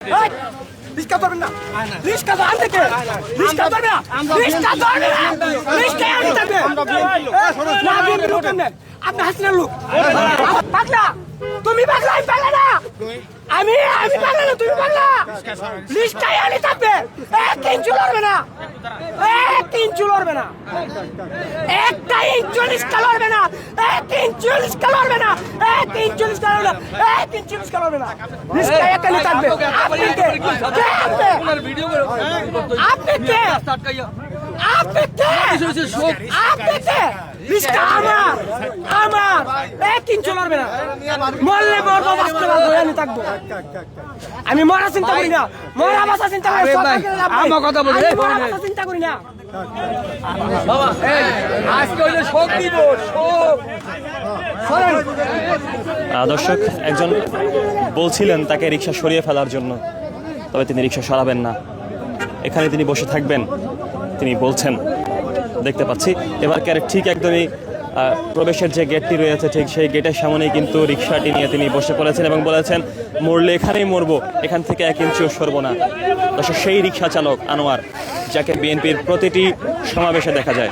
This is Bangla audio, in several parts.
এই, রিস্কা ধরবেন না। রিস্কা ধর কে? রিস্কা ধরবে না? রিস্কা ধরবে না? রিস্কা আনতে থাকবে না বিএনপি লোক কেমনে? আপনি হাসিনার লোক। পাগলা। তুমি পাগলা আমি পাগলা না। আমি আমি পাগলা না তুমি পাগলা। রিস্কাই আনি থাকবে এক ইঞ্চু লড়বে না। এক ইঞ্চু লড়বে না। একটা ইঞ্চু রিস্কা লড়বে না। এক ইঞ্চু রিস্কা লড়বে না। এক ইঞ্চু রিস্কা লড়বে না। এক ইঞ্চু রিস্কা লড়বে না রিস্কা একালি থাকবে আপনি কে? আপনি কে? আপনি কে? আপনি কে? রিস্কা আমার। আমার। এক ইঞ্চু লড়বে না। মরলে মরবো বাঁচতে পারব আমি থাকব। আমি মরা চিন্তা করি না। মরা বাঁচা চিন্তা করি আমার কথা বলি, এই মরা। বাঁচা চিন্তা করি না। আজকে হইল শোক দিবস শোক। দর্শক একজন বলছিলেন তাকে রিক্সা সরিয়ে ফেলার জন্য তবে তিনি রিক্সা সরাবেন না এখানে তিনি বসে থাকবেন তিনি বলছেন দেখতে পাচ্ছি এবার ক্যারেট ঠিক একদমই আহ, প্রবেশের যে গেটটি রয়েছে ঠিক সেই গেটের সামনেই কিন্তু রিক্সাটি নিয়ে তিনি বসে পড়েছেন এবং বলেছেন মরলে এখানেই মরবো এখান থেকে এক ইঞ্চিও সরবো না দর্শক সেই রিক্সা চালক আনোয়ার যাকে বিএনপির প্রতিটি সমাবেশে দেখা যায়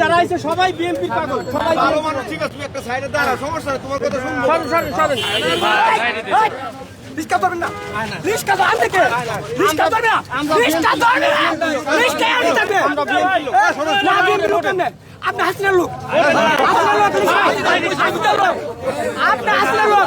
যারা আছে সবাই বিএনপি পাগল সবাই ভালো মানুষ ঠিক আছে তুই একটা সাইডে দাঁড়া সমস্যা তোমার কথা শুনব। রিস্কা ধরবেন না? রিস্কা ধর আনতে কে? রিস্কা ধরবে না। রিস্কা ধরবে না? রিস্কা আনতে থাকবে না? বিএনপি লোক। আপনি হাসিনার লোক। আপনি হাসিনার লোক। আপনি হাসিনার লোক।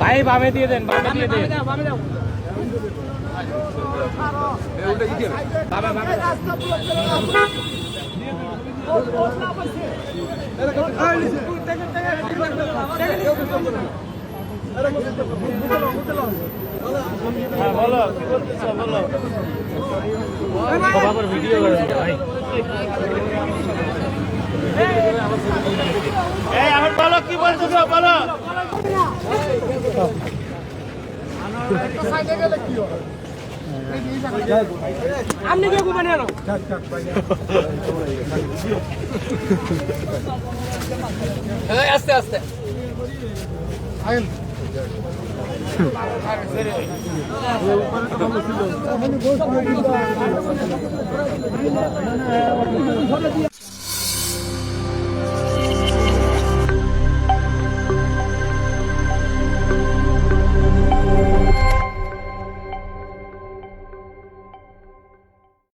ভাই বামে দিয়ে দেন বামে দিয়ে দেন। বলো কি বলছো আপনি কে ঘুমানে আস্তে আস্তে।